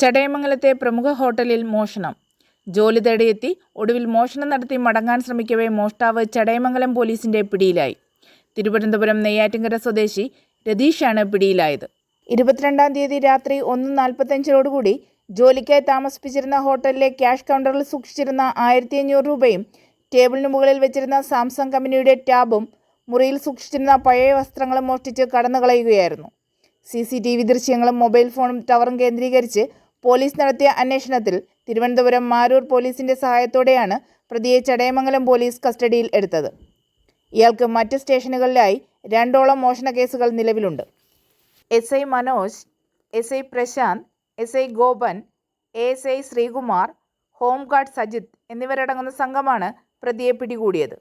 ചടയമംഗലത്തെ പ്രമുഖ ഹോട്ടലിൽ മോഷണം. ജോലി തേടിയെത്തി ഒടുവിൽ മോഷണം നടത്തി മടങ്ങാൻ ശ്രമിക്കവേ മോഷ്ടാവ് ചടയമംഗലം പോലീസിന്റെ പിടിയിലായി. തിരുവനന്തപുരം നെയ്യാറ്റിൻകര സ്വദേശി രതീഷാണ് പിടിയിലായത്. ഇരുപത്തിരണ്ടാം തീയതി രാത്രി ഒന്ന് നാൽപ്പത്തഞ്ചിനോടുകൂടി ജോലിക്കായി താമസിപ്പിച്ചിരുന്ന ഹോട്ടലിലെ ക്യാഷ് കൗണ്ടറിൽ സൂക്ഷിച്ചിരുന്ന ആയിരത്തി അഞ്ഞൂറ് രൂപയും ടേബിളിന് മുകളിൽ വെച്ചിരുന്ന സാംസങ് കമ്പനിയുടെ ടാബും മുറിയിൽ സൂക്ഷിച്ചിരുന്ന പഴയ വസ്ത്രങ്ങളും മോഷ്ടിച്ച് കടന്നു കളയുകയായിരുന്നു സി സി ടി വി ദൃശ്യങ്ങളും മൊബൈൽ ഫോണും ടവറും കേന്ദ്രീകരിച്ച് പോലീസ് നടത്തിയ അന്വേഷണത്തിൽ തിരുവനന്തപുരം മാരൂർ പോലീസിന്റെ സഹായത്തോടെയാണ് പ്രതിയെ ചടയമംഗലം പോലീസ് കസ്റ്റഡിയിൽ എടുത്തത്. ഇയാൾക്ക് മറ്റ് സ്റ്റേഷനുകളിലായി രണ്ടോളം മോഷണ കേസുകൾ നിലവിലുണ്ട്. S I Manoj S I Prashanth S I Gopan A S I Sreekumar home guard Sajith എന്നിവരടങ്ങുന്ന സംഘമാണ് പ്രതിയെ പിടികൂടിയത്.